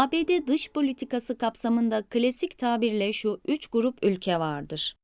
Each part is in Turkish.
ABD dış politikası kapsamında klasik tabirle şu üç grup ülke vardır.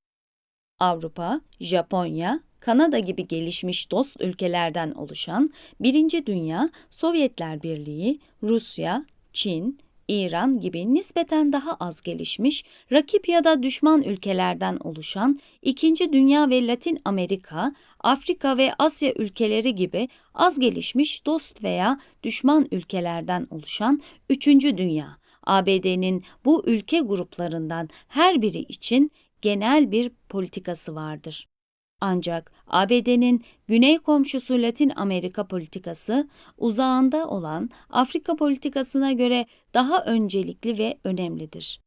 Avrupa, Japonya, Kanada gibi gelişmiş dost ülkelerden oluşan Birinci Dünya, Sovyetler Birliği, Rusya, Çin, İran gibi nispeten daha az gelişmiş, rakip ya da düşman ülkelerden oluşan İkinci Dünya ve Latin Amerika, Afrika ve Asya ülkeleri gibi az gelişmiş dost veya düşman ülkelerden oluşan Üçüncü Dünya, ABD'nin bu ülke gruplarından her biri için genel bir politikası vardır. Ancak ABD'nin güney komşusu Latin Amerika politikası uzağında olan Afrika politikasına göre daha öncelikli ve önemlidir.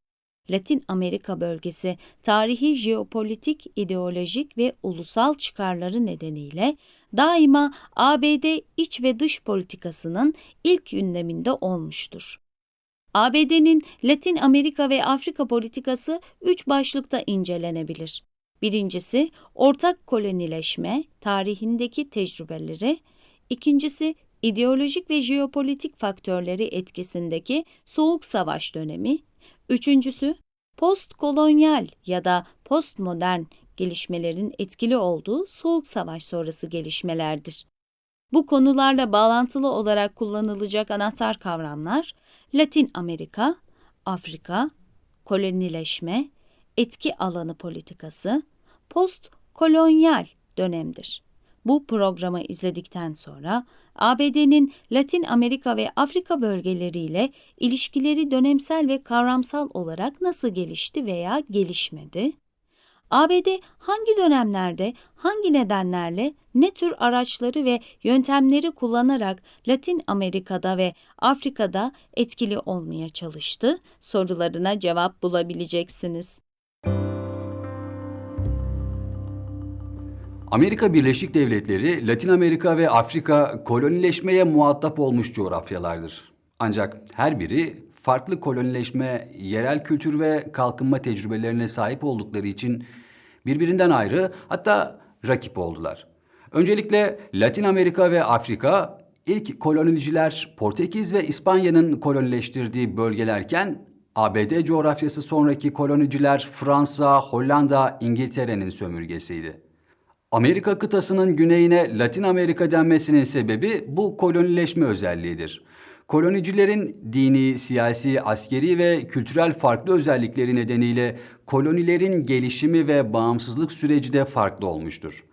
Latin Amerika bölgesi tarihi jeopolitik, ideolojik ve ulusal çıkarları nedeniyle daima ABD iç ve dış politikasının ilk gündeminde olmuştur. ABD'nin Latin Amerika ve Afrika politikası üç başlıkta incelenebilir. Birincisi ortak kolonileşme tarihindeki tecrübeleri, ikincisi ideolojik ve jeopolitik faktörleri etkisindeki soğuk savaş dönemi, üçüncüsü postkolonyal ya da postmodern gelişmelerin etkili olduğu soğuk savaş sonrası gelişmelerdir. Bu konularla bağlantılı olarak kullanılacak anahtar kavramlar Latin Amerika, Afrika, kolonileşme, etki alanı politikası, postkolonyal dönemdir. Bu programı izledikten sonra ABD'nin Latin Amerika ve Afrika bölgeleriyle ilişkileri dönemsel ve kavramsal olarak nasıl gelişti veya gelişmedi? ABD hangi dönemlerde, hangi nedenlerle, ne tür araçları ve yöntemleri kullanarak Latin Amerika'da ve Afrika'da etkili olmaya çalıştı? Sorularına cevap bulabileceksiniz. Amerika Birleşik Devletleri, Latin Amerika ve Afrika kolonileşmeye muhatap olmuş coğrafyalardır. Ancak her biri farklı kolonileşme, yerel kültür ve kalkınma tecrübelerine sahip oldukları için birbirinden ayrı hatta rakip oldular. Öncelikle Latin Amerika ve Afrika ilk koloniciler Portekiz ve İspanya'nın kolonileştirdiği bölgelerken ABD coğrafyası sonraki koloniciler Fransa, Hollanda, İngiltere'nin sömürgesiydi. Amerika kıtasının güneyine Latin Amerika denmesinin sebebi bu kolonileşme özelliğidir. Kolonicilerin dini, siyasi, askeri ve kültürel farklı özellikleri nedeniyle kolonilerin gelişimi ve bağımsızlık süreci de farklı olmuştur.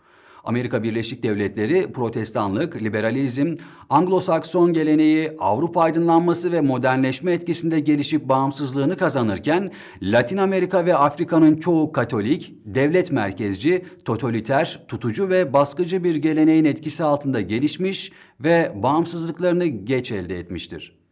Amerika Birleşik Devletleri protestanlık, liberalizm, Anglo-Sakson geleneği, Avrupa aydınlanması ve modernleşme etkisinde gelişip bağımsızlığını kazanırken Latin Amerika ve Afrika'nın çoğu Katolik, devlet merkezci, totaliter, tutucu ve baskıcı bir geleneğin etkisi altında gelişmiş ve bağımsızlıklarını geç elde etmiştir.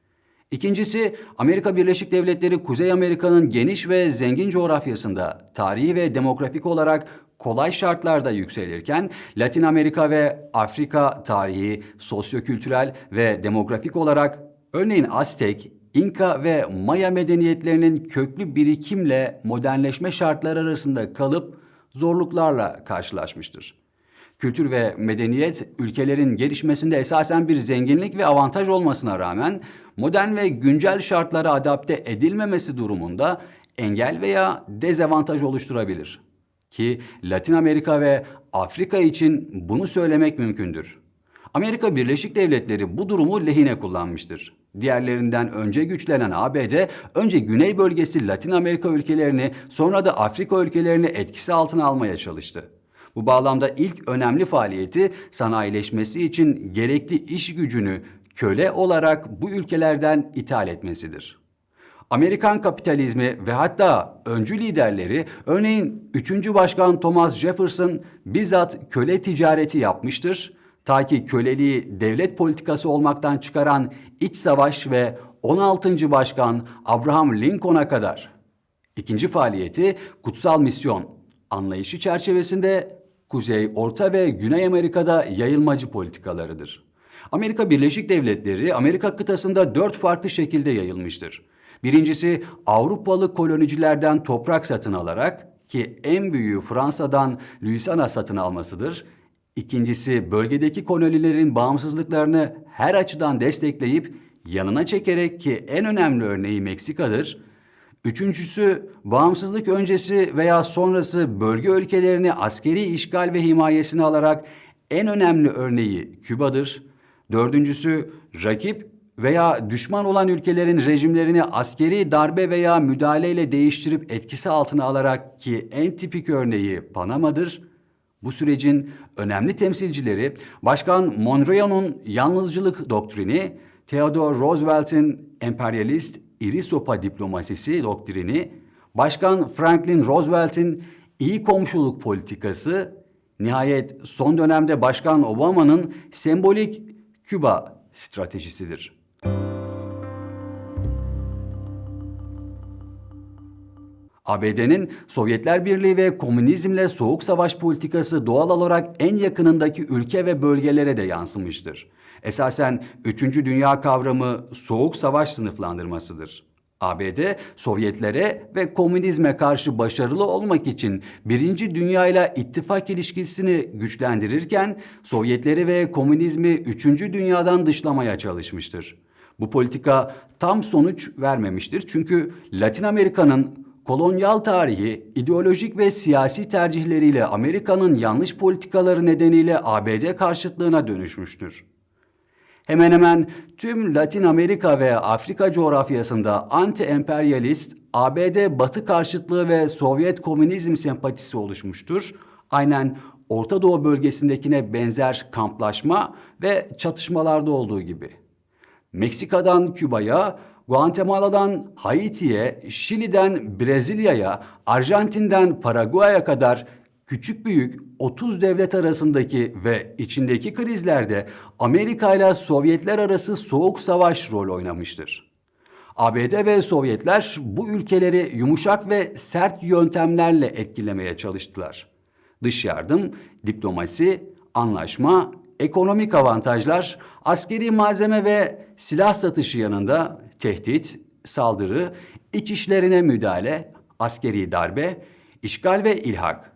İkincisi, Amerika Birleşik Devletleri Kuzey Amerika'nın geniş ve zengin coğrafyasında tarihi ve demografik olarak kolay şartlarda yükselirken Latin Amerika ve Afrika tarihi, sosyokültürel ve demografik olarak örneğin Aztek, İnka ve Maya medeniyetlerinin köklü birikimle modernleşme şartları arasında kalıp zorluklarla karşılaşmıştır. Kültür ve medeniyet ülkelerin gelişmesinde esasen bir zenginlik ve avantaj olmasına rağmen modern ve güncel şartlara adapte edilmemesi durumunda engel veya dezavantaj oluşturabilir. Ki Latin Amerika ve Afrika için bunu söylemek mümkündür. Amerika Birleşik Devletleri bu durumu lehine kullanmıştır. Diğerlerinden önce güçlenen ABD, önce Güney bölgesi Latin Amerika ülkelerini, sonra da Afrika ülkelerini etkisi altına almaya çalıştı. Bu bağlamda ilk önemli faaliyeti sanayileşmesi için gerekli iş gücünü köle olarak bu ülkelerden ithal etmesidir. Amerikan kapitalizmi ve hatta öncü liderleri örneğin 3. Başkan Thomas Jefferson bizzat köle ticareti yapmıştır. Ta ki köleliği devlet politikası olmaktan çıkaran iç savaş ve 16. Başkan Abraham Lincoln'a kadar. İkinci faaliyeti kutsal misyon anlayışı çerçevesinde Kuzey, Orta ve Güney Amerika'da yayılmacı politikalarıdır. Amerika Birleşik Devletleri Amerika kıtasında dört farklı şekilde yayılmıştır. Birincisi Avrupalı kolonicilerden toprak satın alarak ki en büyüğü Fransa'dan Louisiana satın almasıdır. İkincisi bölgedeki kolonilerin bağımsızlıklarını her açıdan destekleyip yanına çekerek ki en önemli örneği Meksika'dır. Üçüncüsü, bağımsızlık öncesi veya sonrası bölge ülkelerini askeri işgal ve himayesine alarak en önemli örneği Küba'dır. Dördüncüsü, rakip veya düşman olan ülkelerin rejimlerini askeri darbe veya müdahaleyle değiştirip etkisi altına alarak ki en tipik örneği Panama'dır. Bu sürecin önemli temsilcileri Başkan Monroe'nun yalnızcılık doktrini, Theodore Roosevelt'in emperyalist iri sopa diplomasisi doktrini, Başkan Franklin Roosevelt'in iyi komşuluk politikası, nihayet son dönemde Başkan Obama'nın sembolik Küba stratejisidir. ABD'nin Sovyetler Birliği ve komünizmle soğuk savaş politikası doğal olarak en yakınındaki ülke ve bölgelere de yansımıştır. Esasen 3. Dünya kavramı soğuk savaş sınıflandırmasıdır. ABD, Sovyetlere ve komünizme karşı başarılı olmak için Birinci Dünya ile ittifak ilişkisini güçlendirirken Sovyetleri ve komünizmi Üçüncü Dünya'dan dışlamaya çalışmıştır. Bu politika tam sonuç vermemiştir çünkü Latin Amerika'nın kolonyal tarihi, ideolojik ve siyasi tercihleriyle Amerika'nın yanlış politikaları nedeniyle ABD karşıtlığına dönüşmüştür. Hemen hemen tüm Latin Amerika ve Afrika coğrafyasında anti-emperyalist, ABD batı karşıtlığı ve Sovyet komünizm sempatisi oluşmuştur. Aynen Orta Doğu bölgesindekine benzer kamplaşma ve çatışmalarda olduğu gibi. Meksika'dan Küba'ya, Guatemala'dan Haiti'ye, Şili'den Brezilya'ya, Arjantin'den Paraguay'a kadar küçük büyük 30 devlet arasındaki ve içindeki krizlerde Amerika ile Sovyetler arası soğuk savaş rol oynamıştır. ABD ve Sovyetler bu ülkeleri yumuşak ve sert yöntemlerle etkilemeye çalıştılar. Dış yardım, diplomasi, anlaşma, ekonomik avantajlar, askeri malzeme ve silah satışı yanında tehdit, saldırı, iç işlerine müdahale, askeri darbe, işgal ve ilhak.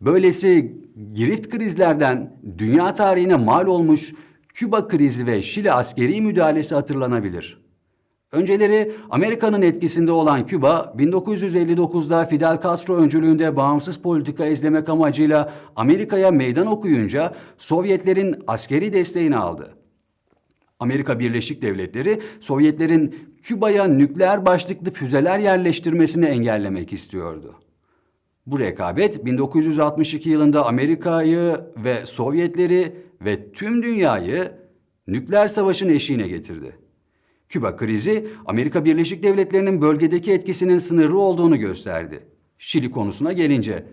Böylesi girift krizlerden dünya tarihine mal olmuş Küba krizi ve Şili askeri müdahalesi hatırlanabilir. Önceleri Amerika'nın etkisinde olan Küba, 1959'da Fidel Castro öncülüğünde bağımsız politika izlemek amacıyla Amerika'ya meydan okuyunca Sovyetlerin askeri desteğini aldı. Amerika Birleşik Devletleri, Sovyetlerin Küba'ya nükleer başlıklı füzeler yerleştirmesini engellemek istiyordu. Bu rekabet 1962 yılında Amerika'yı ve Sovyetleri ve tüm dünyayı nükleer savaşın eşiğine getirdi. Küba krizi Amerika Birleşik Devletleri'nin bölgedeki etkisinin sınırlı olduğunu gösterdi. Şili konusuna gelince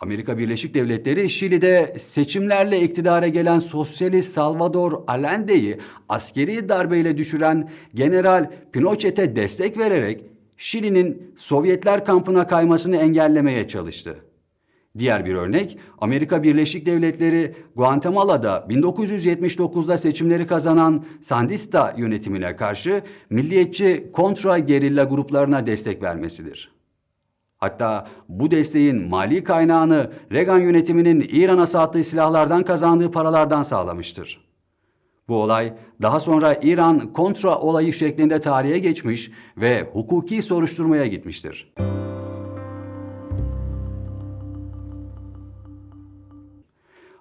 Amerika Birleşik Devletleri Şili'de seçimlerle iktidara gelen sosyalist Salvador Allende'yi askeri darbeyle düşüren General Pinochet'e destek vererek Şili'nin Sovyetler kampına kaymasını engellemeye çalıştı. Diğer bir örnek, Amerika Birleşik Devletleri Guatemala'da 1979'da seçimleri kazanan Sandista yönetimine karşı milliyetçi kontra gerilla gruplarına destek vermesidir. Hatta bu desteğin mali kaynağını Reagan yönetiminin İran'a sattığı silahlardan kazandığı paralardan sağlamıştır. Bu olay daha sonra İran kontra olayı şeklinde tarihe geçmiş ve hukuki soruşturmaya gitmiştir.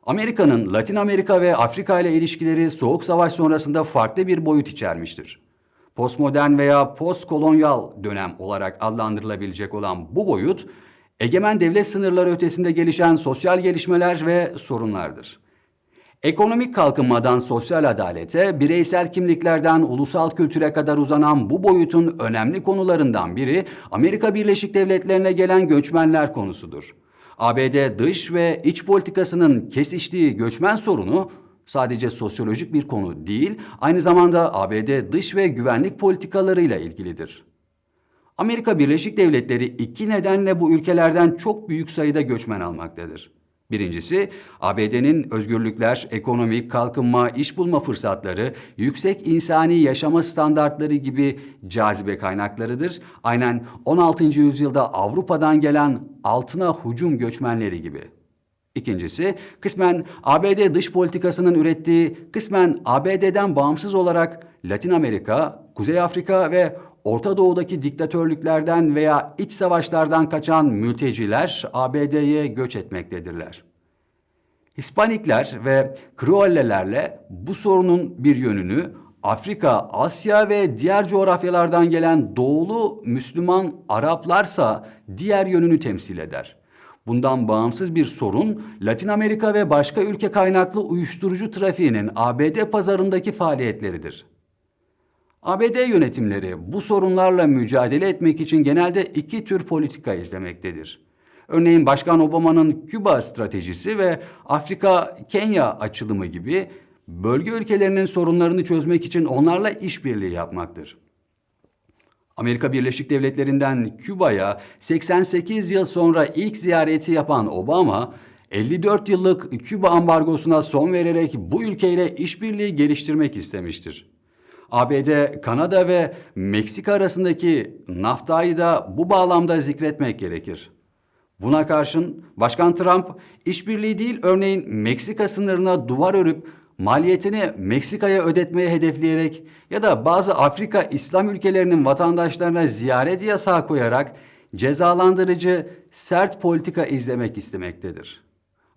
Amerika'nın Latin Amerika ve Afrika ile ilişkileri Soğuk Savaş sonrasında farklı bir boyut içermiştir. Postmodern veya postkolonyal dönem olarak adlandırılabilecek olan bu boyut, egemen devlet sınırları ötesinde gelişen sosyal gelişmeler ve sorunlardır. Ekonomik kalkınmadan sosyal adalete, bireysel kimliklerden ulusal kültüre kadar uzanan bu boyutun önemli konularından biri Amerika Birleşik Devletleri'ne gelen göçmenler konusudur. ABD dış ve iç politikasının kesiştiği göçmen sorunu sadece sosyolojik bir konu değil, aynı zamanda ABD dış ve güvenlik politikalarıyla ilgilidir. Amerika Birleşik Devletleri iki nedenle bu ülkelerden çok büyük sayıda göçmen almaktadır. Birincisi, ABD'nin özgürlükler, ekonomik kalkınma, iş bulma fırsatları, yüksek insani yaşama standartları gibi cazibe kaynaklarıdır. Aynen 16. yüzyılda Avrupa'dan gelen altına hücum göçmenleri gibi. İkincisi, kısmen ABD dış politikasının ürettiği, kısmen ABD'den bağımsız olarak Latin Amerika, Kuzey Afrika ve Orta Doğu'daki diktatörlüklerden veya iç savaşlardan kaçan mülteciler ABD'ye göç etmektedirler. Hispanikler ve Kreollelerle bu sorunun bir yönünü Afrika, Asya ve diğer coğrafyalardan gelen doğulu Müslüman Araplarsa diğer yönünü temsil eder. Bundan bağımsız bir sorun Latin Amerika ve başka ülke kaynaklı uyuşturucu trafiğinin ABD pazarındaki faaliyetleridir. ABD yönetimleri bu sorunlarla mücadele etmek için genelde iki tür politika izlemektedir. Örneğin Başkan Obama'nın Küba stratejisi ve Afrika-Kenya açılımı gibi bölge ülkelerinin sorunlarını çözmek için onlarla işbirliği yapmaktır. Amerika Birleşik Devletleri'nden Küba'ya 88 yıl sonra ilk ziyareti yapan Obama, 54 yıllık Küba ambargosuna son vererek bu ülkeyle işbirliği geliştirmek istemiştir. ABD, Kanada ve Meksika arasındaki NAFTA'yı da bu bağlamda zikretmek gerekir. Buna karşın Başkan Trump işbirliği değil örneğin Meksika sınırına duvar örüp maliyetini Meksika'ya ödetmeye hedefleyerek ya da bazı Afrika İslam ülkelerinin vatandaşlarına ziyaret yasağı koyarak cezalandırıcı sert politika izlemek istemektedir.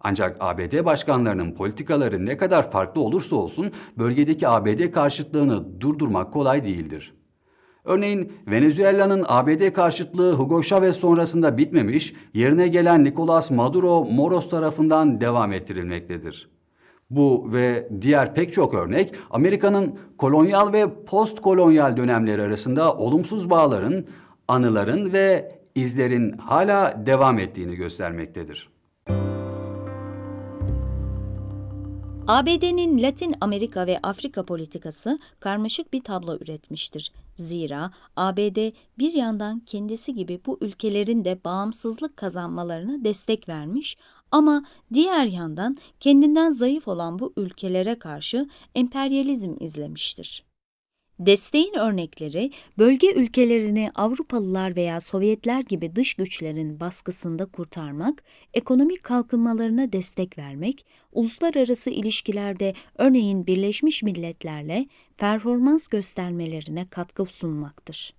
Ancak ABD başkanlarının politikaları ne kadar farklı olursa olsun bölgedeki ABD karşıtlığını durdurmak kolay değildir. Örneğin Venezuela'nın ABD karşıtlığı Hugo Chavez sonrasında bitmemiş, yerine gelen Nicolas Maduro Moros tarafından devam ettirilmektedir. Bu ve diğer pek çok örnek Amerika'nın kolonyal ve postkolonyal dönemleri arasında olumsuz bağların, anıların ve izlerin hala devam ettiğini göstermektedir. ABD'nin Latin Amerika ve Afrika politikası karmaşık bir tablo üretmiştir. Zira ABD bir yandan kendisi gibi bu ülkelerin de bağımsızlık kazanmalarına destek vermiş ama diğer yandan kendinden zayıf olan bu ülkelere karşı emperyalizm izlemiştir. Desteğin örnekleri bölge ülkelerini Avrupalılar veya Sovyetler gibi dış güçlerin baskısında kurtarmak, ekonomik kalkınmalarına destek vermek, uluslararası ilişkilerde örneğin Birleşmiş Milletler'le performans göstermelerine katkı sunmaktır.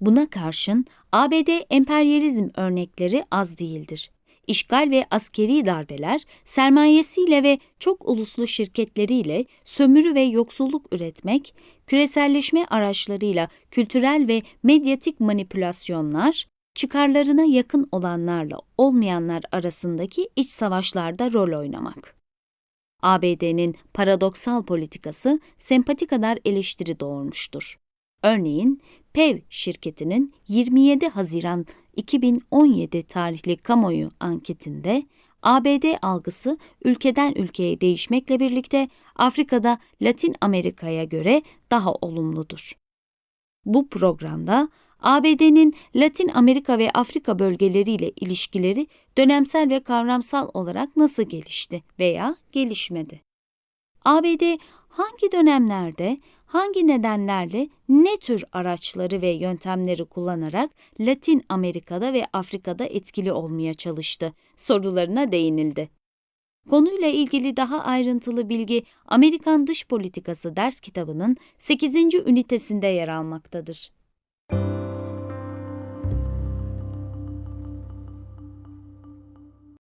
Buna karşın ABD emperyalizm örnekleri az değildir. İşgal ve askeri darbeler sermayesiyle ve çok uluslu şirketleriyle sömürü ve yoksulluk üretmek, küreselleşme araçlarıyla kültürel ve medyatik manipülasyonlar, çıkarlarına yakın olanlarla olmayanlar arasındaki iç savaşlarda rol oynamak. ABD'nin paradoksal politikası sempati kadar eleştiri doğurmuştur. Örneğin PEV şirketinin 27 Haziran 2017 tarihli kamuoyu anketinde ABD algısı ülkeden ülkeye değişmekle birlikte Afrika'da Latin Amerika'ya göre daha olumludur. Bu programda ABD'nin Latin Amerika ve Afrika bölgeleriyle ilişkileri dönemsel ve kavramsal olarak nasıl gelişti veya gelişmedi? ABD hangi dönemlerde, hangi nedenlerle ne tür araçları ve yöntemleri kullanarak Latin Amerika'da ve Afrika'da etkili olmaya çalıştı sorularına değinildi. Konuyla ilgili daha ayrıntılı bilgi Amerikan Dış Politikası ders kitabının 8. ünitesinde yer almaktadır.